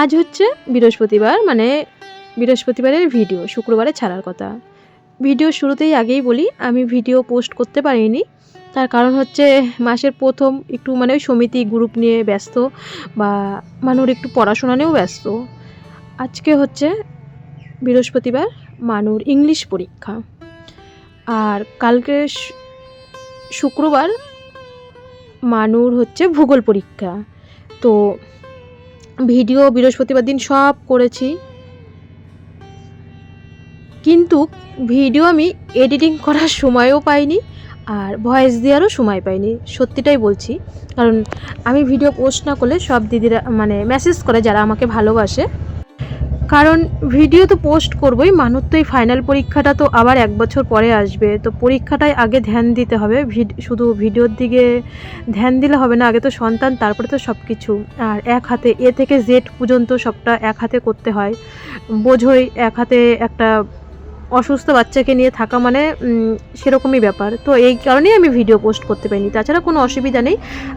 আজ হচ্ছে বৃহস্পতিবার মানে বৃহস্পতিবারের ভিডিও, শুক্রবারে ছাড়ার কথা। ভিডিও শুরুতেই আগেই বলি, আমি ভিডিও পোস্ট করতে পারিনি। তার কারণ হচ্ছে মাসের প্রথম একটু মানে ওই সমিতি গ্রুপ নিয়ে ব্যস্ত বা মানুর একটু পড়াশোনা নিয়েও ব্যস্ত। আজকে হচ্ছে বৃহস্পতিবার মানুর ইংলিশ পরীক্ষা। আর কালকে শুক্রবার মানুর হচ্ছে ভূগোল পরীক্ষা। তো ভিডিও, বৃহস্পতিবার দিন সব করেছি। কিন্তু ভিডিও আমি এডিটিং করার সময়ও পাইনি আর ভয়েস দেওয়ারও সময় পাইনি, সত্যিটাই বলছি। কারণ আমি ভিডিও পোস্ট না করলে সব দিদিরা মানে মেসেজ করে যারা আমাকে ভালোবাসে। কারণ ভিডিও তো পোস্ট করবই। মানুষ তো এই ফাইনাল পরীক্ষাটা তো আবার এক বছর পরে আসবে। তো পরীক্ষাটায় আগে ধ্যান দিতে হবে। শুধু ভিডিওর দিকে ধ্যান দিলে হবে না, আগে তো সন্তান, তারপরে তো সব কিছু আর এক হাতে এ থেকে জেড পর্যন্ত সবটা এক হাতে করতে হয়। বোঝই, এক হাতে একটা অসুস্থ বাচ্চাকে নিয়ে থাকা মানে সেরকমই ব্যাপার। তো এই কারণেই আমি ভিডিও পোস্ট করতে পারিনি। তাছাড়া কোনো অসুবিধা নেই।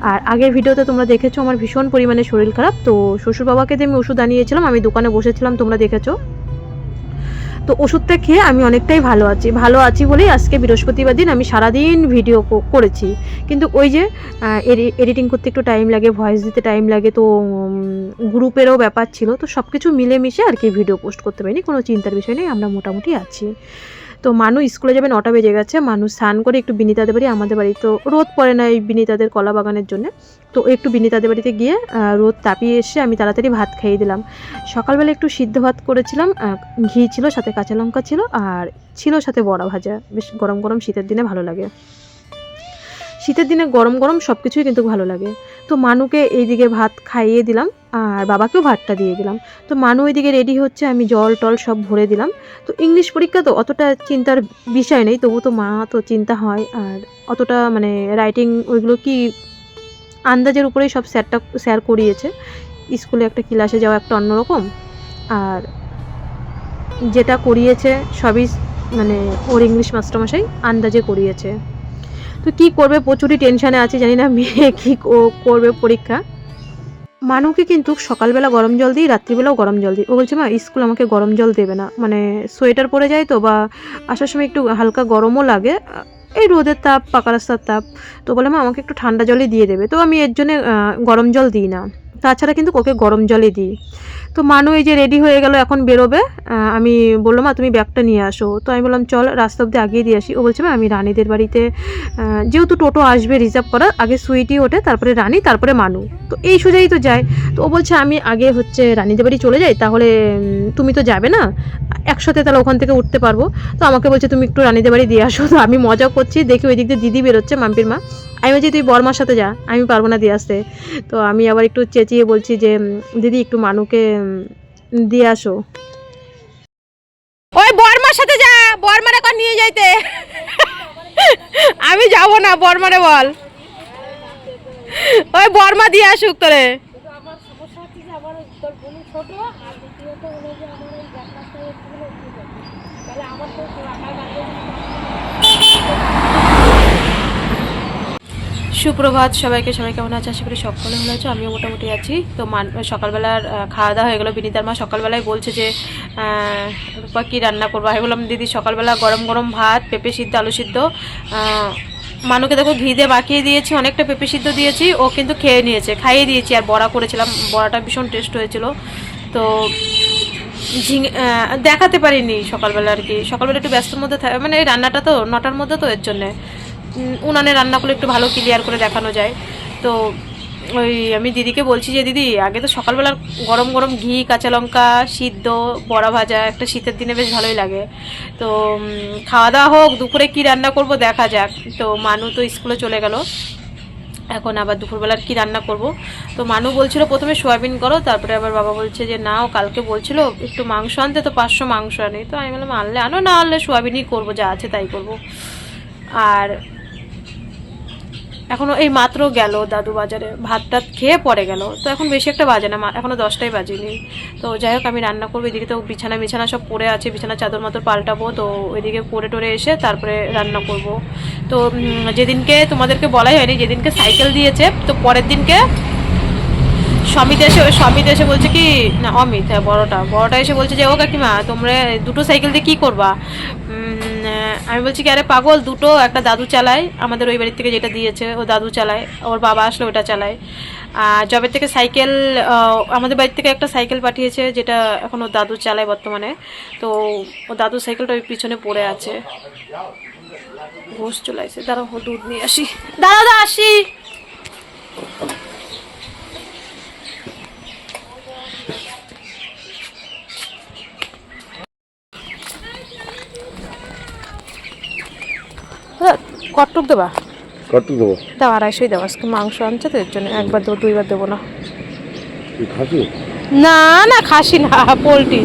আর আগের ভিডিওতে তোমরা দেখেছ আমার ভীষণ পরিমাণে শরীর খারাপ। তো শ্বশুর বাবাকে দিয়ে আমি ওষুধ আনিয়েছিলাম, আমি দোকানে বসেছিলাম, তোমরা দেখেছ। তো ওষুধটা খেয়ে আমি অনেকটাই ভালো আছি। ভালো আছি বলেই আজকে বৃহস্পতিবার দিন আমি সারাদিন ভিডিও করেছি। কিন্তু ওই যে এডিটিং করতে একটু টাইম লাগে ভয়েস দিতে টাইম লাগে, তো গ্রুপেরও ব্যাপার ছিল। তো সব কিছু মিলেমিশে আর কি ভিডিও পোস্ট করতে পারিনি, কোনো চিন্তার বিষয় নেই, আমরা মোটামুটি আছি। তো মানু স্কুলে যাবে নটা বেজে গেছে। মানুষ স্নান করে একটু বিনিতাদের বাড়ি, আমাদের বাড়ি তো রোদ পড়ে না এই বিনিতাদের কলা বাগানের জন্য। তো একটু বিনিতাদের বাড়িতে গিয়ে রোদ তাপিয়ে এসে আমি তাড়াতাড়ি ভাত খাইয়ে দিলাম। সকালবেলা একটু সিদ্ধ ভাত করেছিলাম ঘি ছিল, সাথে কাঁচা লঙ্কা ছিল, আর ছিল সাথে বড়া ভাজা। বেশ গরম গরম শীতের দিনে ভালো লাগে। শীতের দিনে গরম গরম সব কিছুই কিন্তু ভালো লাগে। তো মানুকে এইদিকে ভাত খাইয়ে দিলাম, আর বাবাকেও ভাতটা দিয়ে দিলাম। তো মানু ওইদিকে রেডি হচ্ছে, আমি জল টল সব ভরে দিলাম। তো ইংলিশ পরীক্ষা তো অতটা চিন্তার বিষয় নেই, তবু তো মা তো চিন্তা হয়, আর অতটা মানে রাইটিং ওইগুলো কি আন্দাজের উপরেই সব স্যারটা স্যার করিয়েছে। স্কুলে একটা ক্লাসে যাওয়া একটা অন্যরকম, আর যেটা করিয়েছে সবই মানে ওর ইংলিশ মাস্টারমশাই আন্দাজে করিয়েছে। তো কি করবে? প্রচুরই টেনশানে আছে, জানি না মেয়ে কী করবে পরীক্ষা। মানুকে কিন্তু সকালবেলা গরম জল দিই, রাত্রিবেলাও গরম জল দিই। ও বলছে, মা, স্কুল আমাকে গরম জল দেবে না। মানে সোয়েটার পরে যায় তো বা আসার সময় একটু হালকা গরমও লাগে। এই রোদের তাপ, পাকা রাস্তার তাপ। তো বলে, মা, আমাকে একটু ঠান্ডা জলই দিয়ে দেবে। তো আমি এর জন্যে গরম জল দিই না। তাছাড়া কিন্তু ওকে গরম জলই দিই। তো মানু এই যে রেডি হয়ে গেল, এখন বেরোবে। আমি বললাম মা, তুমি ব্যাগটা নিয়ে আসো। তো আমি বললাম, চল, রাস্তা অব্দি আগিয়ে দিয়ে আসি। ও বলছে, মা, আমি রানীদের বাড়িতে যেহেতু টোটো আসবে রিজার্ভ করার, আগে সুইটি ওঠে, তারপরে রানী, তারপরে মানু। তো এই সোজাই তো যায়। তো ও বলছে, আমি আগে হচ্ছে রানীদের বাড়ি চলে যাই, তাহলে তুমি তো যাবে না? একসাথে তাহলে ওখান থেকে উঠতে পারব। তো আমাকে বলছে, তুমি একটু রানীদের বাড়ি দিয়ে আসো। তো আমি মজা করছি, দেখি ওই দিক দিয়ে দিদি বেরোচ্ছে মাম্পির মা। আমি বলছি তুই বর্মার সাথে যা আমি পারব না দিয়ে আসতে। তো আমি আবার একটু চেঁচিয়ে বলছি যে দিদি একটু মানুকে দিয়ে আসো। ওই বর্মার সাথে যা বর্মারে কর নিয়ে যাইতে। আমি যাব না বর্মারে বল। ওই বর্মা দিয়ে আসুক তোরে। আমার সমস্যা হচ্ছে যে আমার তোর বোন ছোট আর দ্বিতীয়ত হলো যে আমার ওই গ্যাস মাস্টার একটুগুলো উঠে যাবে তাহলে আমার তো আঁকার সুপ্রভাত সবাইকে, সবাই কেমন আছে? আশা করি সকলে ভালো আছে। আমিও মোটামুটি আছি। তো মান, সকালবেলার খাওয়া দাওয়া হয়ে গেলো বিনীতার মা। সকালবেলায় বলছে যে কী রান্না করব? আমি বললাম, দিদি, সকালবেলা গরম গরম ভাত, পেঁপে সিদ্ধ, আলু সিদ্ধ। মানুকে দেখো ঘি দিয়ে মাখিয়ে দিয়েছি, অনেকটা পেঁপে সিদ্ধ দিয়েছি। ও কিন্তু খেয়ে নিয়েছে, খাইয়ে দিয়েছি। আর বড়া করেছিলাম, বড়াটা ভীষণ টেস্ট হয়েছিল। তো ঝিঙে দেখাতে পারিনি সকালবেলা আর কি। সকালবেলা একটু ব্যস্তর মধ্যে মানে এই রান্নাটা তো নটার মধ্যে তো এর জন্যে। উনানে রান্না করলে একটু ভালো ক্লিয়ার করে দেখানো যায়। তো ওই আমি দিদিকে বলছি যে, দিদি, আগে তো সকালবেলা গরম গরম ঘি, কাঁচা লঙ্কা, সিদ্ধ, বড়া ভাজা, একটা শীতের দিনে বেশ ভালোই লাগে। তো খাওয়া দাওয়া হোক, দুপুরে কি রান্না করব দেখা যাক। তো মানু তো স্কুলে চলে গেল। এখন আবার দুপুরবেলার কি রান্না করব? তো মানু বলছিল, প্রথমে সোয়াবিন করো, তারপরে আবার বাবা বলছে যে না ও কালকে বলছিল, একটু মাংস আনতে, তো পাঁচশো মাংস আনি। তো আমি বললাম, আনলে আনো, না আনলে সোয়াবিনই করব, যা আছে তাই করব। আর এখনও এই মাত্র গেল দাদু বাজারে। ভাত টাত খেয়ে পরে গেল। তো এখন বেশি একটা বাজে না, মা- এখনও দশটাই বাজেনি। তো যাই হোক, আমি রান্না করব। এদিকে তো বিছানা বিছানা সব পড়ে আছে। বিছানা চাদর মাদর পাল্টাবো। তো ওইদিকে পরে টরে এসে তারপরে রান্না করব। তো যেদিনকে তোমাদেরকে বলাই হয়নি, যেদিনকে সাইকেল দিয়েছে, তো পরের দিনকে সমিত এসে সমিত এসে বলছে কি, না, অমিত হ্যাঁ বড়টা। বড়টা এসে বলছে যে, ও কাকিমা, তোমরা দুটো সাইকেল দিয়ে কী করবা? আমি বলছি, কি আরে পাগল, দুটো, একটা দাদু চালায়। আমাদের ওই বাড়ির থেকে যেটা দিয়েছে, ও দাদু চালায়, ওর বাবা আসলে, ওটা চালায়। আর জবের থেকে সাইকেল আমাদের বাড়ির থেকে একটা সাইকেল পাঠিয়েছে, যেটা এখন ওর দাদু চালায় বর্তমানে। তো ও দাদু সাইকেলটা ওই পিছনে পড়ে আছে। ঘোষ চলে আসে। দাঁড়াও দুধ নিয়ে আসি। দাঁড়া আসি। কটটুক দেবা? কত দেবো। দাও আড়াইশোই দেবো আজকে মাংস আনছে তো এর জন্য একবার দেবো দুইবার দেবো না। খাসি? না না খাসি না পোলট্রি।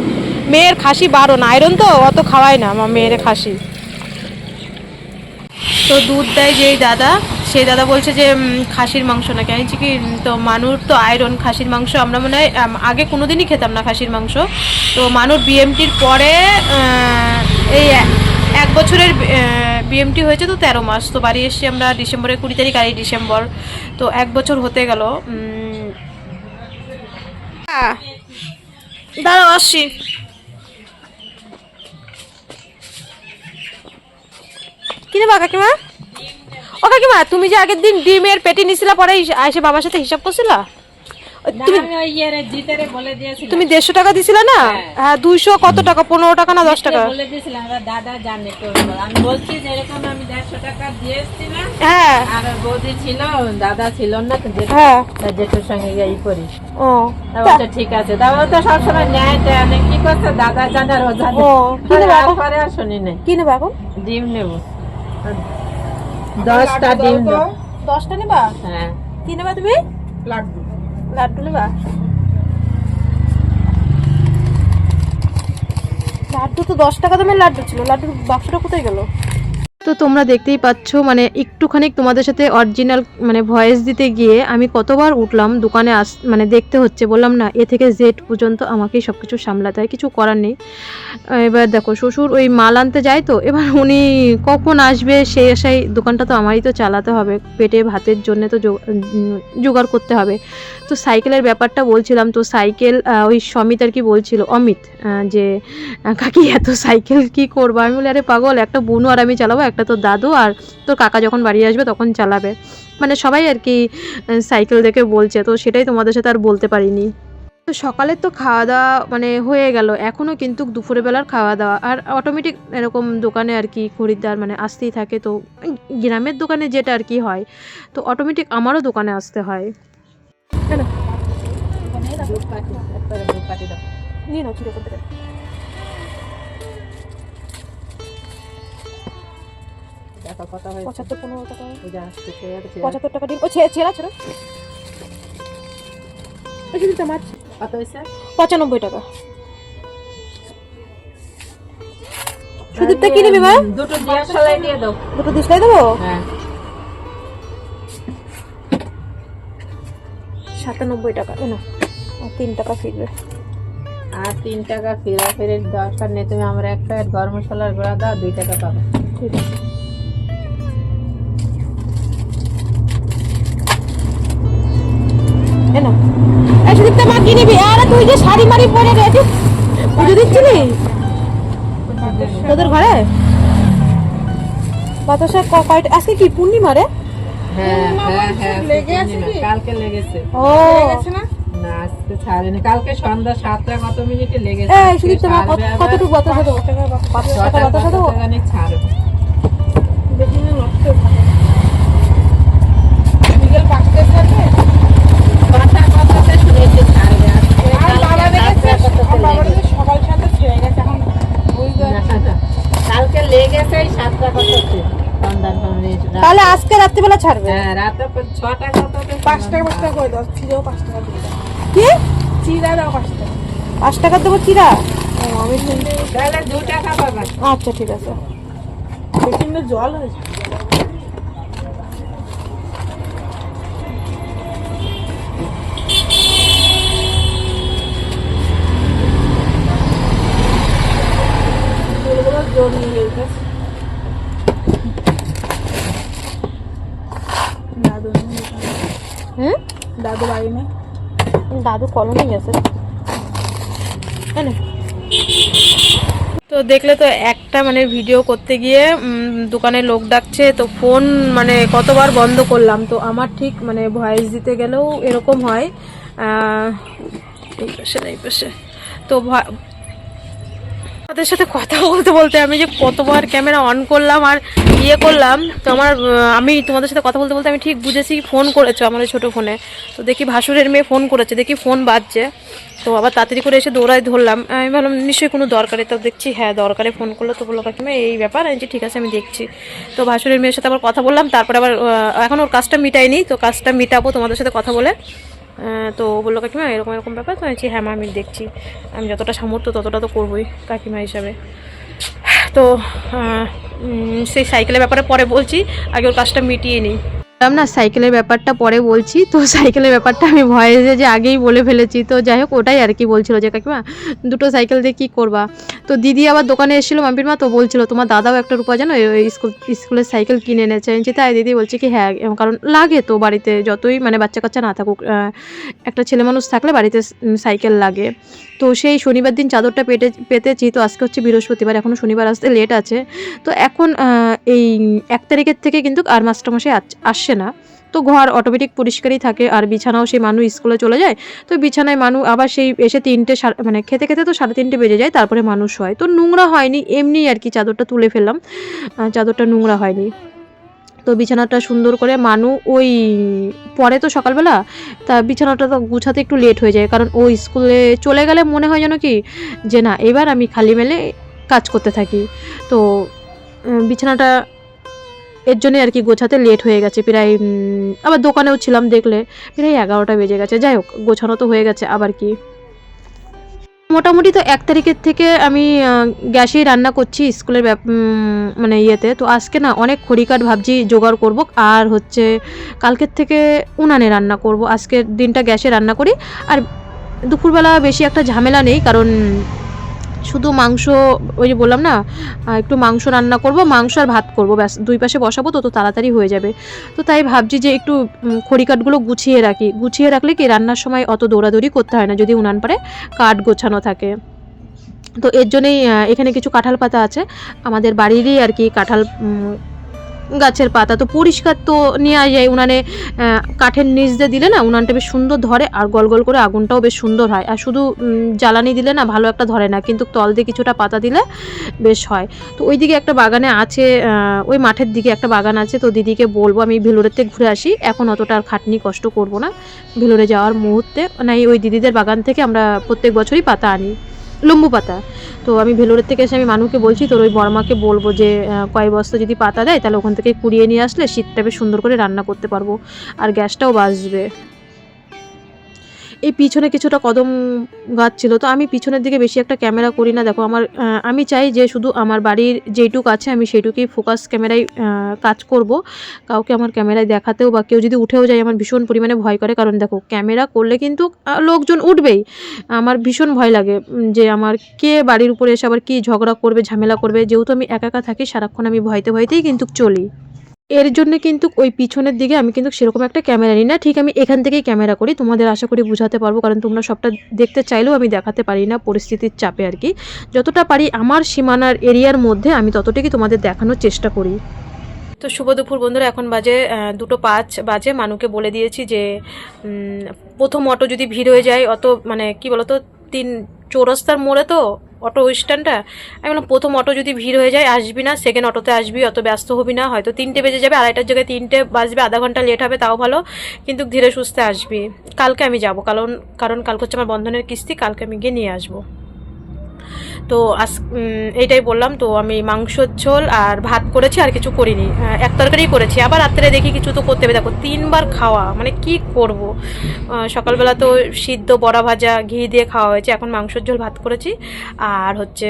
মেয়ের খাসি বারো না আয়রন তো? অত খাওয়াই না আমার মেয়ের খাসি। তো দুধ দেয় যেই দাদা সেই দাদা বলছে যে খাসির মাংস না কেন কি তো মানুর তো আয়রন খাসির মাংস আমরা মনে হয় আগে কোনোদিনই খেতাম না খাসির মাংস। তো মানুর বিএমটির পরে এই বছরের বিএমটি হয়েছে তো তেরো মাস। তো বাড়ি এসেছি আমরা ডিসেম্বরের কুড়ি তারিখ আড়াই ডিসেম্বর। তো এক বছর হতে গেল দাঁড়াও, আসছি। কি নেবা কাকিমা? ও কাকিমা, তুমি যে আগের দিন ডিমের পেটি নিছিলা, পরে এসে- বাবার সাথে হিসাব করছিলা? তুমি আমি ওই জিতেরে বলে দিয়েছিলাম। তুমি দেড়শো টাকা দিছিলা না? হ্যাঁ। দুইশো কত টাকা? পনেরো টাকা না দশ টাকা? বলে দিয়েছিলাম দাদা জানে আমি বলছি যে এরকম আমি দেড়শো টাকা দিয়ে এসেছিলাম হ্যাঁ। আর বৌদি ছিল দাদা ছিল না হ্যাঁ। জেঠুর সঙ্গে এই করি। ও। তা ঠিক আছে। তা তো সবসময় ন্যায় দেয় না। কি করছে? দাদা জানে আর ও জানে। ও, কি নেবে এখন? পরে আর শুনি নাই কি নেবা এখন? ডিম নেব। দশটা ডিম দশটা নেবা? হ্যাঁ। কি নেবা তুমি? লাড্ডু। লাড্ডু নেবা? লাড্ডু তো দশ টাকা দামের লাড্ডু ছিল। লাড্ডুর বাক্সটা কোথায় গেল? তো তোমরা দেখতেই পাচ্ছ মানে একটুখানি তোমাদের সাথে অরিজিনাল মানে ভয়েস দিতে গিয়ে আমি কতবার উঠলাম, দোকানে আস মানে দেখতে হচ্ছে, বললাম না, এ থেকে জেড পর্যন্ত আমাকেই সব কিছু সামলাতে হয়, কিছু করার নেই। এবার দেখো, শ্বশুর ওই মাল আনতে যায় তো, এবার উনি কখন আসবে, সেই আশায় দোকানটা তো আমারই তো চালাতে হবে, পেটে ভাতের জন্য তো জোগাড় করতে হবে। তো সাইকেলের ব্যাপারটা বলছিলাম, তো সাইকেল ওই সমিত আর কি বলছিল, অমিত যে, কাকি, এত সাইকেল কি করব? আমি বলি, আরে পাগল, একটা বোনু আর আমি চালাবো একটা তোর দাদু আর তোর কাকা যখন বাড়ি আসবে তখন চালাবে। মানে সবাই আর কি সাইকেল দেখে বলছে, তো সেটাই তোমাদের সাথে আর বলতে পারিনি। তো সকালের তো খাওয়া দাওয়া মানে হয়ে গেল, এখনও কিন্তু দুপুরের বেলার খাওয়া দাওয়া। আর অটোমেটিক এরকম দোকানে আর কি খরিদ্দার মানে আসতেই থাকে, তো গ্রামের দোকানে যেটা আর কি হয়, তো অটোমেটিক আমারও দোকানে আসতে হয়। নিয়ে দেখো কত হয়েছে। পঁচাত্তর পনেরো টাকা। পঁচাত্তর টাকা দিন ও ছেঁড়া ছেড়া ওই মাছ কত হয়েছে? পঁচানব্বই টাকা। সুদীপটা কি নিবি মা দুটো দিয়ে সেলাই দিয়ে দাও। দুটো দিসলাই দেবো? হ্যাঁ। সাতানব্বই টাকা। না তিন টাকা ফিরবে। আর তিন টাকা ফেরা ফেরে দরকার নেই। তুমি আমার একটা গরম মশলার গুঁড়া দাও দুই টাকা পাবো। ঠিক আছে। এ নাও। এই সুদীপটা মা কি নিবি। আরে তুই যে শাড়ি মারি পরে গেছিস পুজো দিচ্ছিলি? তোদের ঘরে? বাতাসা কয়টা আজকে কি পূর্ণিমা রে? হ্যাঁ হ্যাঁ হ্যাঁ। কালকে লেগেছে। ও। না ছাড়েনি। কালকে সন্ধ্যা সাতটা কত মিনিটে লেগেছে? এই সুদীপ তোমার ছাড়বে আবার? কতটুকু বাতাসা দেবো পাঁচশো বাতাসা দেবো কতখানি ছাড়বে কথা কথাতে শুনেছি ছাড়বে আজকে কালকে সাতটা কততে লেগেছে। না, না। কালকে লেগেছে এই সাতটা সন্ধ্যার তাহলে আজকে রাত্রিবেলা ছাড়বে। হ্যাঁ রাতে পর ছটা কততে পাঁচ টাকা পাঁচ টাকা করে দাও চিরাও পাঁচ টাকা করে দাও। কি? চিড়া দাও পাঁচ টাকা পাঁচ টাকা দেবো চিরা ও, আমি শুনতে তাহলে দু টাকা পাবা আচ্ছা ঠিক আছে। জল হয়েছে দাদু কলম নিয়ে গেছে তো দেখলে তো একটা মানে ভিডিও করতে গিয়ে দোকানে লোক ডাকছে, তো ফোন মানে কতবার বন্ধ করলাম। তো আমার ঠিক মানে ভয়েস দিতে গেলেও এরকম হয়। এই পাশে এই পাশে। তো তাদের সাথে কথা বলতে বলতে আমি যে কতবার ক্যামেরা অন করলাম আর ইয়ে করলাম, তো আমার আমি তোমাদের সাথে কথা বলতে বলতে আমি ঠিক বুঝেছি ফোন করেছ আমার ছোটো ফোনে। তো দেখি ভাসুরের মেয়ে ফোন করেছে, দেখি ফোন বাজছে। তো আবার তাড়াতাড়ি করে এসে দৌড়ায় ধরলাম। আমি ভাবলাম, নিশ্চয়ই কোনো দরকারে তো দেখছি হ্যাঁ দরকারে ফোন করল। তো বলল, কাকিমা, এই ব্যাপার। আমি ঠিক আছে, আমি দেখছি। তো ভাসুরের মেয়ের সাথে আবার কথা বললাম। তারপরে আবার এখন ওর কাজটা মিটাইনি। তো কাজটা মিটাবো তোমাদের সাথে কথা বলে। তো বলল কাকিমা এরকম এরকম ব্যাপার? তো বলছি, হ্যাঁ মা আমি দেখছি। আমি যতটা সামর্থ্য ততটা তো করবোই কাকিমা হিসাবে। তো সেই সাইকেলের ব্যাপারে পরে বলছি আগে ওর কাজটা মিটিয়ে নিই। না সাইকেলের ব্যাপারটা পরে বলছি। তো সাইকেলের ব্যাপারটা আমি ভয়েসে যে আগেই বলে ফেলেছি। তো যাই হোক ওটাই আর কি বলছিল যে কাকিমা দুটো সাইকেল দিয়ে কী করবা? তো দিদি আবার দোকানে এসেছিল মাম্পির মা তো বলছিল তোমার দাদাও একটা রূপা জানো স্কুল স্কুলের সাইকেল কিনে এনেছে। বলছি, তাই দিদি বলছে কি হ্যাঁ কারণ লাগে তো বাড়িতে যতই মানে বাচ্চা কাচ্চা না থাকুক একটা ছেলে মানুষ থাকলে বাড়িতে সাইকেল লাগে। তো সেই শনিবার দিন চাদরটা পেটে পেতেছি তো আজকে হচ্ছে বৃহস্পতিবার এখনও শনিবার আসতে লেট আছে। তো এখন এই এক তারিখের থেকে কিন্তু আর মাস্টারমশাই আস- আসছে না। তো ঘর অটোমেটিক পরিষ্কারই থাকে আর বিছানাও সেই মানুষ স্কুলে চলে যায়। তো বিছানায় মানুষ আবার সেই এসে তিনটে মানে খেতে খেতে তো সাড়ে তিনটে বেজে যায়, তারপরে মানুষ হয়। তো নোংরা হয়নি, এমনি আর কি চাদরটা তুলে ফেললাম। চাদরটা নোংরা হয়নি। তো বিছানাটা সুন্দর করে মানু ওই পরে তো সকালবেলা, তা বিছানাটা তো গুছাতে একটু লেট হয়ে যায়, কারণ ও স্কুলে চলে গেলে মনে হয় যেন কি, যে না, এবার আমি খালি মেলে কাজ করতে থাকি। তো বিছানাটা এর জন্যই আর কি গোছাতে লেট হয়ে গেছে, প্রায় আবার দোকানেও ছিলাম দেখলে, প্রায় এগারোটা বেজে গেছে। যাই হোক, গোছানো তো হয়ে গেছে, আবার কি। মোটামুটি তো এক তারিখের থেকে আমি গ্যাসেই রান্না করছি স্কুলের মানে ইয়েতে। তো আজকে না, অনেক খড়িকাঠ ভাবছি জোগাড় করব, আর হচ্ছে কালকের থেকে উনানে রান্না করব। আজকের দিনটা গ্যাসে রান্না করি, আর দুপুরবেলা বেশি একটা ঝামেলা নেই, কারণ শুধু মাংস, ওই যে বললাম না একটু মাংস রান্না করব, মাংস আর ভাত করব, ব্যাস, দুই পাশে বসাবো, তো তো তাড়াতাড়ি হয়ে যাবে। তো তাই ভাবছি যে একটু খড়িকাঠগুলো গুছিয়ে রাখি। গুছিয়ে রাখলে কি রান্নার সময় অত দৌড়াদৌড়ি করতে হয় না, যদি উনান পারে কাঠ গোছানো থাকে। তো এর জন্যেই এখানে কিছু কাঁঠাল পাতা আছে। আমাদের বাড়িরই আর কি কাঁঠাল গাছের পাতা। তো পরিষ্কার তো নেওয়া যায়। উনানে কাঠের নিচ দিয়ে দিলে না, উনানটা বেশ সুন্দর ধরে আর গল গল করে আগুনটাও বেশ সুন্দর হয়। আর শুধু জ্বালানি দিলে না ভালো একটা ধরে না, কিন্তু তল দিয়ে কিছুটা পাতা দিলে বেশ হয়। তো ওইদিকে একটা বাগানে আছে ওই মাঠের দিকে একটা বাগান আছে। তো দিদিকে বলব, আমি ভেলোরের থেকে ঘুরে আসি। এখন অতটা আর খাটনি কষ্ট করব না। ভেলোরে যাওয়ার মুহূর্তে না ওই দিদিদের বাগান থেকে আমরা প্রত্যেক বছরই পাতা আনি। লম্বু পাতা। তো আমি ভেলোরের থেকে এসে আমি মানুকে বলছি, তোর ওই বর্মাকে বলব যে কয় বস্তা যদি পাতা দেয়, তাহলে ওখান থেকে কুড়িয়ে নিয়ে আসলে শীতটা বেশ সুন্দর করে রান্না করতে পারব। আর গ্যাসটাও বাঁচবে এই পিছনে কিছুটা কদম গাছ ছিল। তো আমি পিছনের দিকে বেশি একটা ক্যামেরা করি না। দেখো আমার আমি চাই যে শুধু আমার বাড়ির যেইটুক আছে, আমি সেইটুকুই ফোকাস ক্যামেরায় কাজ করব। কাউকে আমার ক্যামেরায় দেখাতেও বা কেউ যদি উঠেও যায়, আমার ভীষণ পরিমাণে ভয় করে। কারণ দেখো, ক্যামেরা করলে কিন্তু লোকজন উঠবেই। আমার ভীষণ ভয় লাগে যে আমার কে বাড়ির উপরে এসে আবার কি ঝগড়া করবে, ঝামেলা করবে। যেহেতু আমি একা একা থাকি, সারাক্ষণ আমি ভয়তে ভয়তেই কিন্তু চলি। এর জন্য কিন্তু ওই পিছনের দিকে আমি কিন্তু সেরকম একটা ক্যামেরা নিই না। ঠিক আমি এখান থেকেই ক্যামেরা করি। তোমাদের আশা করি বোঝাতে পারব, কারণ তোমরা সবটা দেখতে চাইলেও আমি দেখাতে পারি না পরিস্থিতির চাপে আর কি। যতটা পারি আমার সীমানার এরিয়ার মধ্যে আমি ততটুকুই তোমাদের দেখানোর চেষ্টা করি। তো শুভ দুপুর বন্ধুরা, এখন বাজে দুটো পাঁচ বাজে। মানুকে বলে দিয়েছি যে প্রথম অটো যদি ভিড় হয়ে যায়, অত মানে কি বলতো, তিন চৌরাস্তার মোড়ে তো অটো স্ট্যান্ডটা? আমি বললাম, প্রথম অটো যদি ভিড় হয়ে যায়, আসবি না সেকেন্ড অটোতে আসবি, অত ব্যস্ত হবি না। হয়তো তিনটে বেজে যাবে, আড়াইটার জায়গায় তিনটে বাজবে, আধা ঘণ্টা লেট হবে, তাও ভালো। কিন্তু ধীরে সুস্থে আসবি। কালকে আমি যাব, কারণ কারণ কালকে হচ্ছে আমার বন্ধনের কিস্তি, কালকে আমি গিয়ে নিয়ে আসব। তো আজ এইটাই বললাম তো আমি মাংসর ঝোল আর ভাত করেছি আর কিছু করিনি। এক তরকারি করেছি। আবার রাত্রে দেখি কিছু তো করতে হবে। দেখো তিনবার খাওয়া মানে কি করব? সকালবেলা তো সিদ্ধ বড়া ভাজা ঘি দিয়ে খাওয়া হয়েছে। এখন মাংসর ঝোল ভাত করেছি। আর হচ্ছে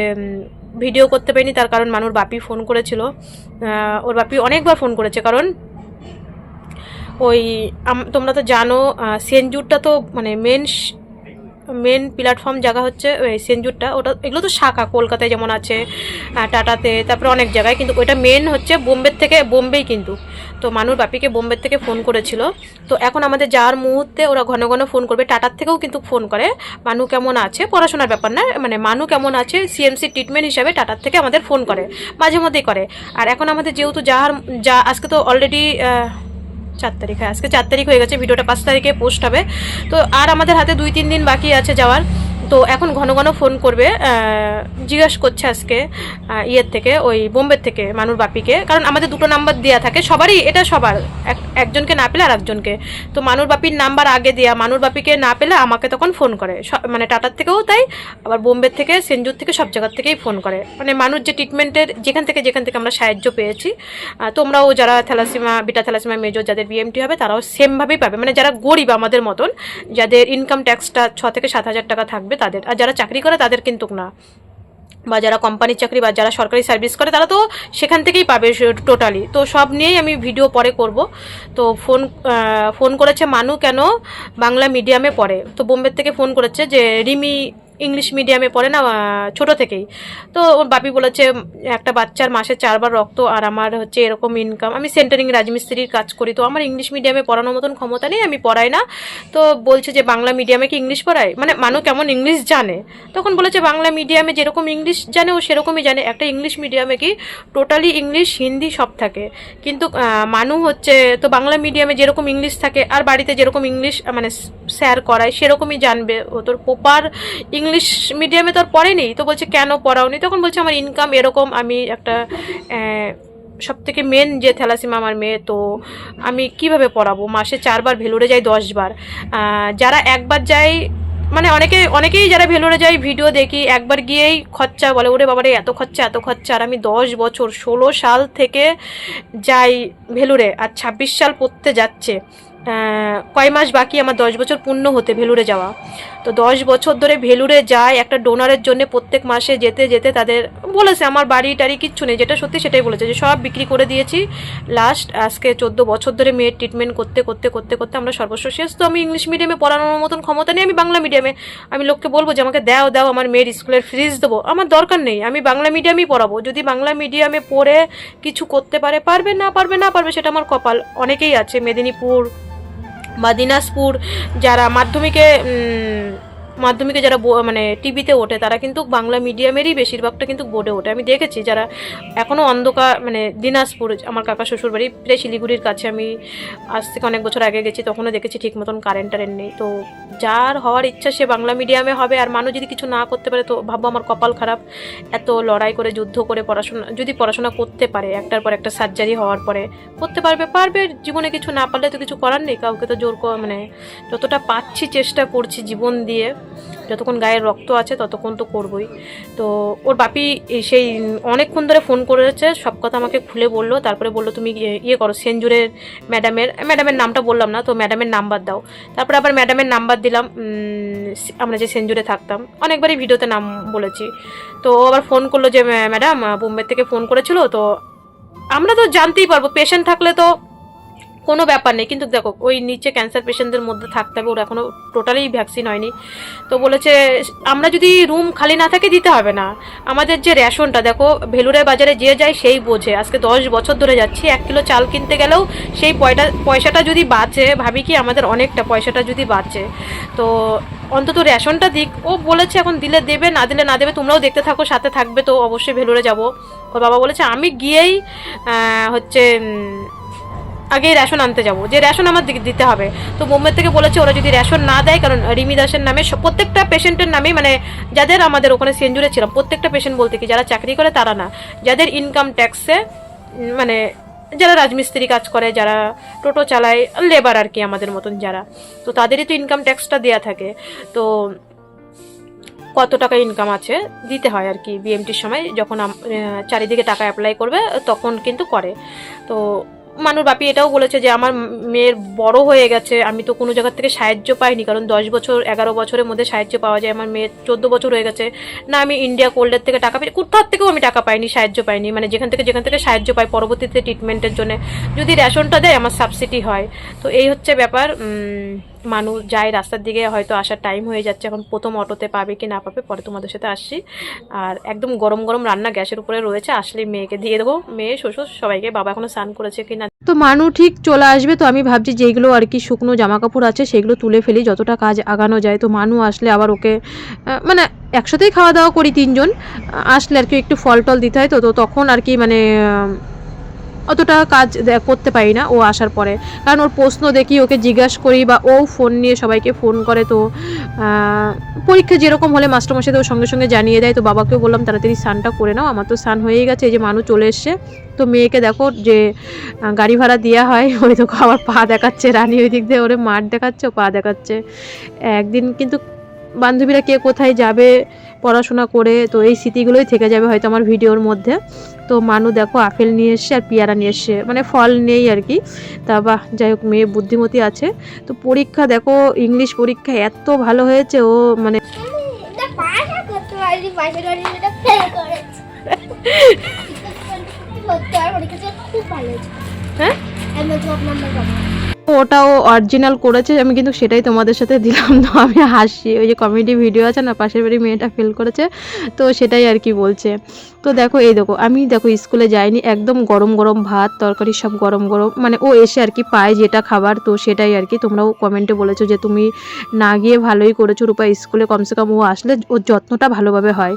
ভিডিও করতে পারিনি তার কারণ মানুর বাপি ফোন করেছিল। ওর বাপি অনেকবার ফোন করেছে কারণ ওই তোমরা তো জানো আহ, সেনজুরটা তো মানে মেন মেন প্ল্যাটফর্ম জায়গা হচ্ছে, ওই সেঞ্জুরটা ওটা, এগুলো তো শাখা, কলকাতায় যেমন আছে টাটাতে, তারপরে অনেক জায়গায়। কিন্তু ওইটা মেন হচ্ছে বোম্বের থেকে, বোম্বেই কিন্তু। তো মানুর বাপিকে বোম্বের থেকে ফোন করেছিল। তো এখন আমাদের যাওয়ার মুহূর্তে ওরা ঘন ঘন ফোন করবে, টাটার থেকেও কিন্তু ফোন করে। মানু কেমন আছে, পড়াশোনার ব্যাপার না মানে মানু কেমন আছে সিএমসি ট্রিটমেন্ট হিসাবে টাটার থেকে আমাদের ফোন করে মাঝে মধ্যেই করে। আর এখন আমাদের যেহেতু যাওয়ার যা, আজকে তো অলরেডি চার তারিখ হ্যাঁ আজকে চার তারিখ হয়ে গেছে, ভিডিওটা পাঁচ তারিখে পোস্ট হবে। তো আর আমাদের হাতে দুই তিন দিন বাকি আছে যাওয়ার। তো এখন ঘন ঘন ফোন করবে জিজ্ঞাসা করছে আজকে ইয়ের থেকে, ওই বোম্বের থেকে, মানুর বাপিকে। কারণ আমাদের দুটো নাম্বার দেওয়া থাকে, সবারই এটা সবার। এক- একজনকে না পেলে আর একজনকে তো মানুর বাপির নাম্বার আগে দেওয়া মানুর বাপিকে না পেলে আমাকে তখন ফোন করে। মানে টাটার থেকেও তাই, আবার বোম্বের থেকে সেঞ্জুর থেকে, সব জায়গার থেকেই ফোন করে। মানে মানুষ যে ট্রিটমেন্টের যেখান থেকে যেখান থেকে আমরা সাহায্য পেয়েছি তোমরাও যারা থ্যালাসিমা বিটা থ্যালাসিমা মেজর যাদের বিএমটি হবে, তারাও সেমভাবেই পাবে। মানে যারা গরিব আমাদের মতন, যাদের ইনকাম ট্যাক্সটা ছ থেকে সাত হাজার টাকা থাকবে তাদের। আর যারা চাকরি করে, তাদের কিন্তু না। বা যারা কোম্পানির চাকরি বা যারা সরকারি সার্ভিস করে, তারা তো সেখান থেকেই পাবে টোটালি তো সব নিয়েই আমি ভিডিও পরে করব। তো ফোন ফোন করেছে মানু কেন বাংলা মিডিয়ামে পড়ে। তো বোম্বের থেকে ফোন করেছে যে, রিমি ইংলিশ মিডিয়ামে পড়ে না ছোট থেকেই। তো ওর বাপি বলেছে একটা বাচ্চার মাসে চারবার রক্ত আর আমার হচ্ছে এরকম ইনকাম আমি সেন্টারিং রাজমিস্ত্রির কাজ করি, তো আমার ইংলিশ মিডিয়ামে পড়ানোর মতন ক্ষমতা নেই, আমি পড়াই না। তো বলছে যে, বাংলা মিডিয়ামে কি ইংলিশ পড়ায়? মানে মানু কেমন ইংলিশ জানে। তখন বলেছে, বাংলা মিডিয়ামে যেরকম ইংলিশ জানে, ও সেরকমই জানে। একটা ইংলিশ মিডিয়ামে কি টোটালি ইংলিশ হিন্দি সব থাকে। কিন্তু মানু হচ্ছে, তো বাংলা মিডিয়ামে যেরকম ইংলিশ থাকে, আর বাড়িতে যেরকম ইংলিশ মানে স্যার করায়, সেরকমই জানবে। ও তোর প্রপার ইংলিশ মিডিয়ামে তোর পড়েনি, তো বলছে, কেন পড়াওনি? তখন বলছে, আমার ইনকাম এরকম, আমি একটা সব থেকে মেন যে থ্যালাসিমা আমার মেয়ে, তো আমি কীভাবে পড়াবো? মাসে চারবার ভেলুরে যাই, দশবার। যারা একবার যায় মানে অনেকে, অনেকেই যারা ভেলোরে যায়, ভিডিও দেখি, একবার গিয়েই খরচা বলে, ওরে বাবারে, এত খরচা এত খরচা। আর আমি দশ বছর, ষোলো সাল থেকে যাই ভেলুরে, আর ছাব্বিশ সাল পড়তে যাচ্ছে। কয় মাস বাকি আমার দশ বছর পূর্ণ হতে ভেলুরে যাওয়া। তো দশ বছর ধরে ভেলুরে যায় একটা ডোনারের জন্য প্রত্যেক মাসে যেতে যেতে তাদের বলেছে, আমার বাড়ি টাড়ি কিচ্ছু নেই। যেটা সত্যি সেটাই বলেছে যে, সব বিক্রি করে দিয়েছি। লাস্ট আজকে চোদ্দ বছর ধরে মেয়ের ট্রিটমেন্ট করতে করতে করতে করতে আমরা সর্বস্ব শেষ। তো আমি ইংলিশ মিডিয়ামে পড়ানোর মতন ক্ষমতা নেই, আমি বাংলা মিডিয়ামে আমি লোককে বলব যে, আমাকে দাও দাও, আমার মেয়ের স্কুলের ফিজ দেবো। আমার দরকার নেই, আমি বাংলা মিডিয়ামেই পড়াবো। যদি বাংলা মিডিয়ামে পড়ে কিছু করতে পারে, পারবে, না পারবে না পারবে, সেটা আমার কপাল। অনেকেই আছে, মেদিনীপুর বা দিনাজপুর যারা মাধ্যমিকে মাধ্যমিকে যারা মানে টিভিতে ওঠে, তারা কিন্তু বাংলা মিডিয়ামেরই বেশিরভাগটা কিন্তু বোর্ডে ওঠে। আমি দেখেছি যারা এখনও অন্ধকার মানে দিনাজপুর, আমার কাকা শ্বশুর বাড়ি প্রায় শিলিগুড়ির কাছে আমি আজ থেকে অনেক বছর আগে গেছি, তখনও দেখেছি ঠিক মতন কারেন্ট টারেন্ট নেই। তো যার হওয়ার ইচ্ছা সে বাংলা মিডিয়ামে হবে, আর মানুষ যদি কিছু না করতে পারে, তো ভাববো আমার কপাল খারাপ। এত লড়াই করে, যুদ্ধ করে পড়াশোনা, যদি পড়াশোনা করতে পারে, একটার পর একটা সার্জারি হওয়ার পরে, করতে পারবে পারবে। জীবনে কিছু না পারলে তো কিছু করার নেই, কাউকে তো জোর মানে যতটা পাচ্ছি চেষ্টা করছি জীবন দিয়ে। যতক্ষণ গায়ের রক্ত আছে ততক্ষণ তো করবই। তো ওর বাপি সেই অনেকক্ষণ ধরে ফোন করেছে, সব কথা আমাকে খুলে বলল, তারপরে বলল, তুমি ইয়ে- ইয়ে করো, সেঞ্জুরের ম্যাডামের ম্যাডামের নামটা বললাম না, তো ম্যাডামের নাম্বার দাও। তারপরে আবার ম্যাডামের নাম্বার দিলাম আমরা যে সেঞ্জুরে থাকতাম, অনেকবারই ভিডিওতে নাম বলেছি। তো আবার ফোন করল যে ম্যাডাম বোম্বে থেকে ফোন করেছিল, তো আমরা তো জানতেই পারব, পেশেন্ট থাকলে তো কোনো ব্যাপার নেই। কিন্তু দেখো, ওই নিচে ক্যান্সার পেশেন্টদের মধ্যে থাকতে হবে, ওরা এখনও টোটালি ভ্যাকসিন হয়নি। তো বলেছে, আমরা যদি রুম খালি না থাকে দিতে হবে না। আমাদের যে রেশনটা দেখো ভেলুরে বাজারে যে যায় সেই বোঝে। আজকে দশ বছর ধরে যাচ্ছি, এক কিলো চাল কিনতে গেলেও সেই পয়টা, পয়সাটা যদি বাঁচে, ভাবি কি আমাদের অনেকটা পয়সাটা যদি বাঁচে। তো অন্তত রেশনটা দিক। ও বলেছে, এখন দিলে দেবে, না দিলে না দেবে, তোমরাও দেখতে থাকো, সাথে থাকবে, তো অবশ্যই ভেলুরে যাব। ওর বাবা বলেছে, আমি গিয়েই হচ্ছে আগেই রেশন আনতে যাব। যে রেশন আমার দিতে হবে। তো বোম্বে থেকে বলেছে, ওরা যদি রেশন না দেয়, কারণ রিমি দাসের নামে প্রত্যেকটা পেশেন্টের নামে মানে যাদের আমাদের ওখানে সেঞ্জুরে ছিলাম, প্রত্যেকটা পেশেন্ট বলতে কি, যারা চাকরি করে তারা না। যাদের ইনকাম ট্যাক্সে মানে যারা রাজমিস্ত্রি কাজ করে, যারা টোটো চালায় লেবার আর কি আমাদের মতন যারা। তো তাদেরই তো ইনকাম ট্যাক্সটা দেওয়া থাকে। তো কত টাকা ইনকাম আছে, দিতে হয় আর কি বিএমটির সময়। যখন চারিদিকে টাকা অ্যাপ্লাই করবে, তখন কিন্তু করে। তো মানুর বাপি এটাও বলেছে যে আমার মেয়ের বড় হয়ে গেছে, আমি তো কোনো জায়গার থেকে সাহায্য পাইনি, কারণ দশ বছর, এগারো বছরের মধ্যে সাহায্য পাওয়া যায়, আমার মেয়ের চোদ্দ বছর হয়ে গেছে, না আমি ইন্ডিয়া কোল্ডের থেকে টাকা পাই কোথার থেকেও আমি টাকা পাইনি, সাহায্য পাইনি মানে যেখান থেকে যেখান থেকে সাহায্য পাই পরবর্তীতে ট্রিটমেন্টের জন্য। যদি রেশনটা দেয়, আমার সাবসিডি হয়। তো এই হচ্ছে ব্যাপার মানুষ যায় রাস্তার দিকে হয়তো আসার টাইম হয়ে যাচ্ছে, এখন প্রথম অটোতে পাবে কি না পাবে, পরে তোমাদের সাথে আসছি। আর একদম গরম গরম রান্না গ্যাসের উপরে রয়েছে আসলে মেয়েকে দিয়ে দেবো। মেয়ে, শ্বশুর, সবাইকে বাবা এখনও স্নান করেছে কি না? তো মানু ঠিক চলে আসবে, তো আমি ভাবছি যেগুলো আর কি শুকনো জামা কাপড় আছে, সেগুলো তুলে ফেলি, যতটা কাজ আগানো যায়। তো মানু আসলে আবার ওকে মানে একসাথেই খাওয়া দাওয়া করি তিনজন আসলে আর কি একটু ফল টল দিতে হয়, তো তো তখন আর কি মানে অতটা কাজ করতে পারি না ও আসার পরে। কারণ ওর প্রশ্ন দেখি, ওকে জিজ্ঞাসা করি বা ও ফোন নিয়ে সবাইকে ফোন করে তো পরীক্ষা যেরকম হলে মাস্টারমশাই তো সঙ্গে সঙ্গে জানিয়ে দেয়। তো বাবাকেও বললাম, তাড়াতাড়ি স্নানটা করে নাও, আমার তো স্নান হয়েই গেছে, এই যে মানুষ চলে এসছে। তো মেয়েকে দেখো যে গাড়ি ভাড়া দেওয়া হয়, ওই তো আবার পা দেখাচ্ছে, রানী ওই দিক দিয়ে ওরে মাঠ দেখাচ্ছে, ও পা দেখাচ্ছে। একদিন কিন্তু বান্ধবীরা কে কোথায় যাবে পড়াশোনা করে তো এই স্মৃতিগুলোই থেকে যাবে হয়তো আমার ভিডিওর মধ্যে। তো মানু দেখো আপেল নিয়ে এসছে আর পেয়ারা নিয়ে এসছে মানে ফল নেই আর কি। তা বাহ যাই হোক মেয়ে বুদ্ধিমতী আছে। তো পরীক্ষা দেখো ইংলিশ পরীক্ষা এত ভালো হয়েছে ও মানে হ্যাঁ? ওটাও অরিজিনাল করেছে, আমি কিন্তু সেটাই তোমাদের সাথে দিলাম। তো আমি হাসি, ওই যে কমেডি ভিডিও আছে না, পাশের বাড়ি মেয়েটা ফেল করেছে, তো সেটাই আর কি বলছে। তো দেখো, এই দেখো, আমি দেখো স্কুলে যাইনি, একদম গরম গরম ভাত, তরকারি সব গরম গরম মানে ও এসে আর কি পায় যেটা খাবার, তো সেটাই আর কি। তোমরাও কমেন্টে বলেছ যে তুমি না গিয়ে ভালোই করেছ, রূপা স্কুলে কমসে কম ও আসলে ওর যত্নটা ভালোভাবে হয়।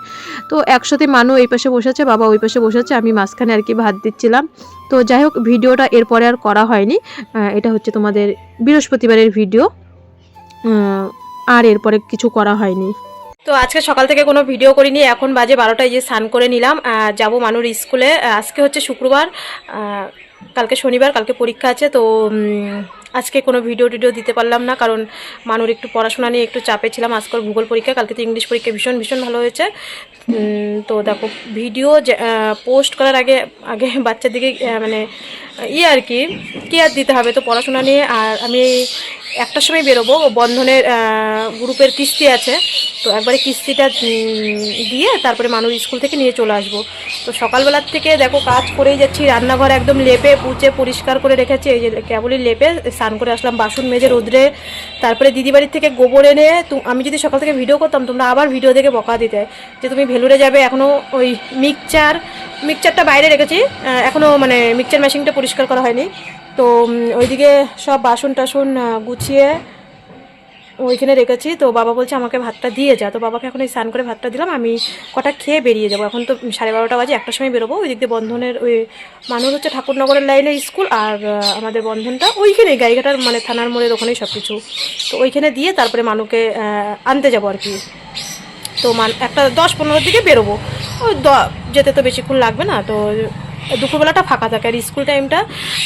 তো একসাথে মানু এই পাশে বসেছে বাবা ওই পাশে বসেছে আমি মাঝখানে আর কি ভাত দিচ্ছিলাম। তো যাই হোক ভিডিওটা এরপরে আর করা হয়নি এটা হচ্ছে তোমাদের বৃহস্পতিবারের ভিডিও আর এরপরে কিছু করা হয়নি। তো আজকে সকাল থেকে কোনো ভিডিও করিনি, এখন বাজে বারোটায় যে স্নান করে নিলাম যাব মানুর স্কুলে। আজকে হচ্ছে শুক্রবার কালকে শনিবার, কালকে পরীক্ষা আছে, তো আজকে কোনো ভিডিও টিডিও দিতে পারলাম না, কারণ মানুর একটু পড়াশোনা নিয়ে একটু চাপে ছিলাম। আজকাল ভূগোল পরীক্ষা, কালকে তো ইংলিশ পরীক্ষা ভীষণ ভীষণ ভালো হয়েছে। তো দেখো ভিডিও পোস্ট করার আগে আগে বাচ্চাদিকে দিকে মানে ইয়ে আর কি কেয়ার দিতে হবে। তো পড়াশোনা নিয়ে, আর আমি একটার সময় বেরোবো, বন্ধনের গ্রুপের কিস্তি আছে। তো একবারে কিস্তিটা দিয়ে তারপরে মানুষ স্কুল থেকে নিয়ে চলে আসব। তো সকালবেলার থেকে দেখো কাজ করেই যাচ্ছি, রান্নাঘর একদম লেপে, পুচে, পরিষ্কার করে রেখেছি। এই যে কেবলই লেপে, স্নান করে আসলাম, বাসন মেজে রোদ্রে। তারপরে দিদি বাড়ির থেকে গোবর এনে আমি যদি সকাল থেকে ভিডিও করতাম, তোমরা আবার ভিডিও দেখে বকা দিতে যে তুমি ভেলুরে যাবে এখনও ওই মিক্সচার মিক্সচারটা বাইরে রেখেছি। এখনও মানে মিক্সচার মেশিনটা পরিষ্কার করা হয়নি। তো ওইদিকে সব বাসন টাসন গুছিয়ে ওইখানে রেখেছি। তো বাবা বলছে আমাকে ভাতটা দিয়ে যা। তো বাবাকে এখন এই স্নান করে ভাতটা দিলাম। আমি কটা খেয়ে বেরিয়ে যাব। এখন তো সাড়ে বারোটা বাজে, একটার সময় বেরোবো। ওই দিক দিয়ে বন্ধনের ওই মানুষ হচ্ছে ঠাকুরনগরের লাইনে স্কুল আর আমাদের বন্ধনটা ওইখানে, গাড়িঘাটার মানে থানার মোড়ের ওখানেই সব কিছু তো ওইখানে দিয়ে তারপরে মানুকে আনতে যাব আর কি। তো মান, একটা দশ পনেরোর দিকে বেরোবো। ওই যেতে তো বেশিক্ষণ লাগবে না। তো দুপুরবেলাটা ফাঁকা থাকে আর স্কুল টাইমটা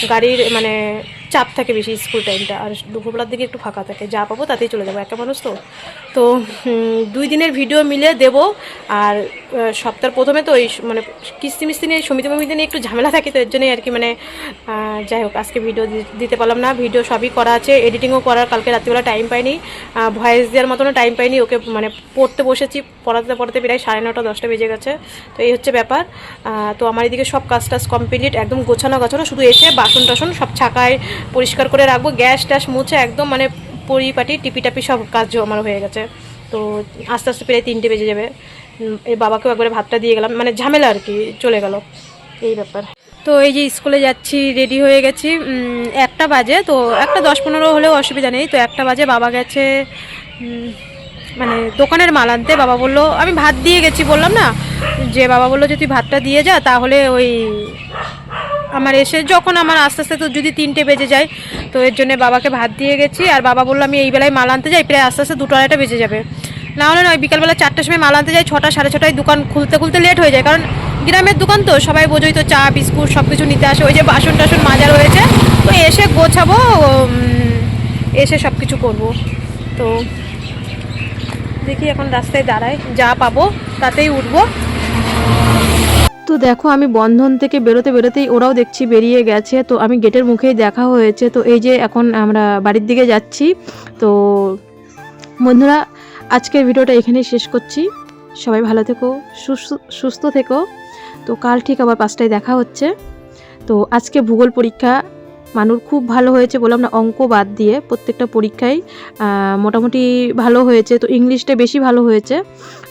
গাড়ির মানে চাপ থাকে বেশি স্কুল টাইমটা। আর দুপুরবেলার দিকে একটু ফাঁকা থাকে, যা পাবো তাতেই চলে যাব একটা মানুষ তো। তো দুই দিনের ভিডিও মিলে দেব। আর সপ্তাহের প্রথমে তো ওই মানে কিস্তি মিস্তি নিয়ে, সমিতি মমিতি নিয়ে একটু ঝামেলা থাকে, তো এর জন্যই আর কি মানে যাই হোক, আজকে ভিডিও দিতে পারলাম না। ভিডিও সবই করা আছে এডিটিংও করার, কালকে রাত্রিবেলা টাইম পাইনি। ভয়েস দেওয়ার মতনও টাইম পাইনি, ওকে মানে পড়তে বসেছি, পড়াতে পড়াতে প্রায় সাড়ে নটা, দশটা বেজে গেছে। তো এই হচ্ছে ব্যাপার। তো আমার এদিকে সব কাজ টাজ কমপ্লিট একদম গোছানো গাছানো শুধু এসে বাসন টাসন সব ছাকায় পরিষ্কার করে রাখব। গ্যাস ট্যাস মুছে একদম মানে পরিপাটি, টিপিটাপি সব কাজ আমার হয়ে গেছে। তো আস্তে আস্তে প্রায় তিনটে বেজে যাবে। এই বাবাকেও একবারে ভাতটা দিয়ে গেলাম। মানে ঝামেলা আর কি, চলে গেল। এই ব্যাপার। তো এই যে স্কুলে যাচ্ছি, রেডি হয়ে গেছি। একটা বাজে, তো একটা দশ পনেরো হলেও অসুবিধা নেই। তো একটা বাজে বাবা গেছে মানে দোকানের মাল আনতে। বাবা বলল, আমি ভাত দিয়ে গেছি। বললাম, না, যে বাবা বলল যে তুই ভাতটা দিয়ে যা, তাহলে ওই আমার এসে যখন আমার আস্তে আস্তে তো যদি তিনটে বেজে যায়, তো এর জন্য বাবাকে ভাত দিয়ে গেছি, আর বাবা বলল আমি এই বেলায় মাল আনতে যাই, প্রায় আস্তে আস্তে দুটো আড়াইটা বেজে যাবে। না হলে নয়, বিকালবেলা চারটার সময় মাল আনতে যাই, ছটা, সাড়ে ছটায় দোকান খুলতে খুলতে লেট হয়ে যায়। কারণ গ্রামের দোকান তো, সবাই বোঝোই তো, চা, বিস্কুট সব কিছু নিতে আসে, ওই যে বাসন টাসন মাজা রয়েছে, তো এসে গোছাবো এসে সব কিছু করব। তো দেখি এখন রাস্তায় দাঁড়ায়, যা পাবো তাতেই উঠবো। তো দেখো, আমি বন্ধন থেকে বেরোতে বেরোতেই ওরাও দেখছি বেরিয়ে গেছে। তো আমি গেটের মুখেই দেখা হয়েছে। তো এই যে এখন আমরা বাড়ির দিকে যাচ্ছি। তো বন্ধুরা, আজকের ভিডিওটা এখানেই শেষ করছি। সবাই ভালো থেকো সুস্থ থেকো। তো কাল ঠিক আবার পাঁচটায় দেখা হচ্ছে। তো আজকে ভূগোল পরীক্ষা, মানুর খুব ভালো হয়েছে বললাম না অঙ্ক বাদ দিয়ে প্রত্যেকটা পরীক্ষায় মোটামুটি ভালো হয়েছে। তো ইংলিশটা বেশি ভালো হয়েছে।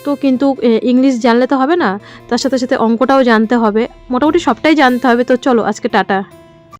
তো কিন্তু ইংলিশ জানলে তো হবে না। তার সাথে সাথে অঙ্কটাও জানতে হবে। মোটামুটি সবটাই জানতে হবে। তো চলো, আজকে টাটা।